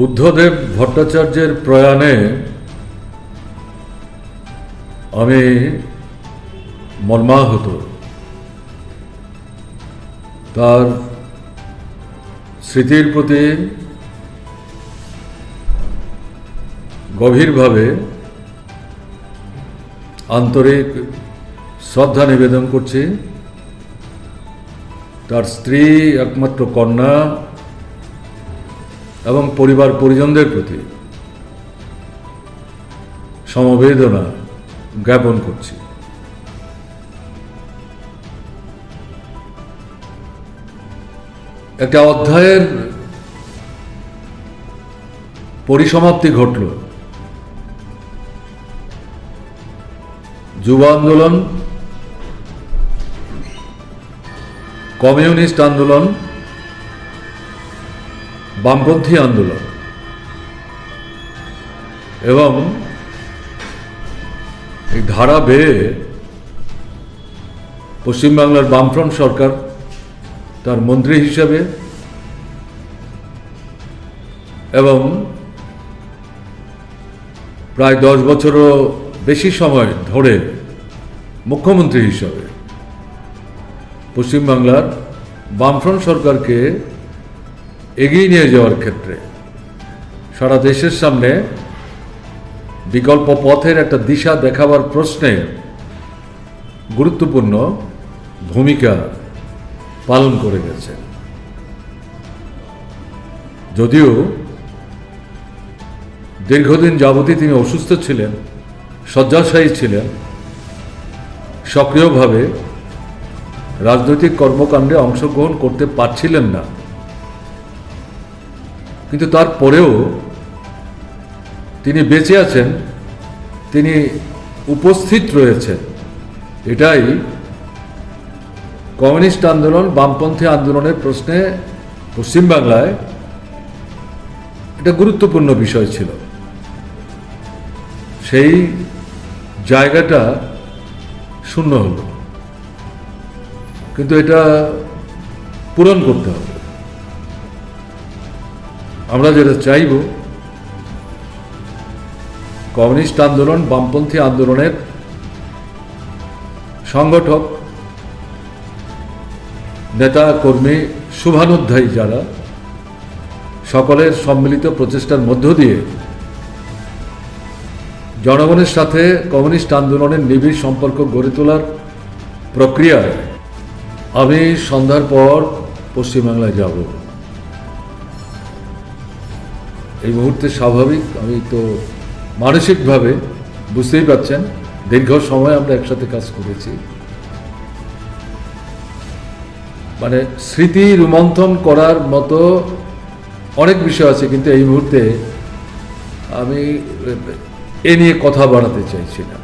বুদ্ধদেব ভট্টাচার্যের প্রয়াণে আমি মর্মাহত। তার স্মৃতির প্রতি গভীরভাবে আন্তরিক শ্রদ্ধা নিবেদন করছি। তার স্ত্রী একমাত্র কন্যা এবং পরিবার পরিজনদের প্রতি সমবেদনা জ্ঞাপন করছি। একটা অধ্যায়ের পরিসমাপ্তি ঘটল। যুব আন্দোলন, কমিউনিস্ট আন্দোলন বামপন্থী আন্দোলন। এবং এই ধারা বেয়ে পশ্চিমবাংলার বামফ্রন্ট সরকার তার মন্ত্রী হিসাবে এবং প্রায় দশ বছরও বেশি সময় ধরে মুখ্যমন্ত্রী হিসাবে পশ্চিমবাংলার বামফ্রন্ট সরকারকে এগিয়ে নিয়ে যাওয়ার ক্ষেত্রে সারা দেশের সামনে বিকল্প পথের একটা দিশা দেখাবার প্রশ্নে গুরুত্বপূর্ণ ভূমিকা পালন করে গেছে। যদিও দীর্ঘদিন যাবতই তিনি অসুস্থ ছিলেন, শয্যাশায়ী ছিলেন, সক্রিয়ভাবে রাজনৈতিক কর্মকাণ্ডে অংশগ্রহণ করতে পারছিলেন না। কিন্তু তারপরেও তিনি বেঁচে আছেন, তিনি উপস্থিত রয়েছেন। এটাই কমিউনিস্ট আন্দোলন, বামপন্থী আন্দোলনের প্রশ্নে পশ্চিমবাংলায় এটা গুরুত্বপূর্ণ বিষয় ছিল। সেই জায়গাটা শূন্য হলো। কিন্তু এটা পূরণ করতে হবে। আমরা যেটা চাইব, কমিউনিস্ট আন্দোলন, বামপন্থী আন্দোলনের সংগঠক, নেতা, কর্মী, শুভানুধ্যায়ী যারা, সকলের সম্মিলিত প্রচেষ্টার মধ্য দিয়ে জনগণের সাথে কমিউনিস্ট আন্দোলনের নিবিড় সম্পর্ক গড়ে তোলার প্রক্রিয়ায় আমি সন্ধ্যার পর পশ্চিমবাংলায় যাব। এই মুহূর্তে স্বাভাবিক, আমি তো মানসিকভাবে বুঝতেই পারছেন, দীর্ঘ সময় আমরা একসাথে কাজ করেছি। মানে স্মৃতি রোমন্থন করার মতো অনেক বিষয় আছে, কিন্তু এই মুহূর্তে আমি এ নিয়ে কথা বাড়াতে চাইছি না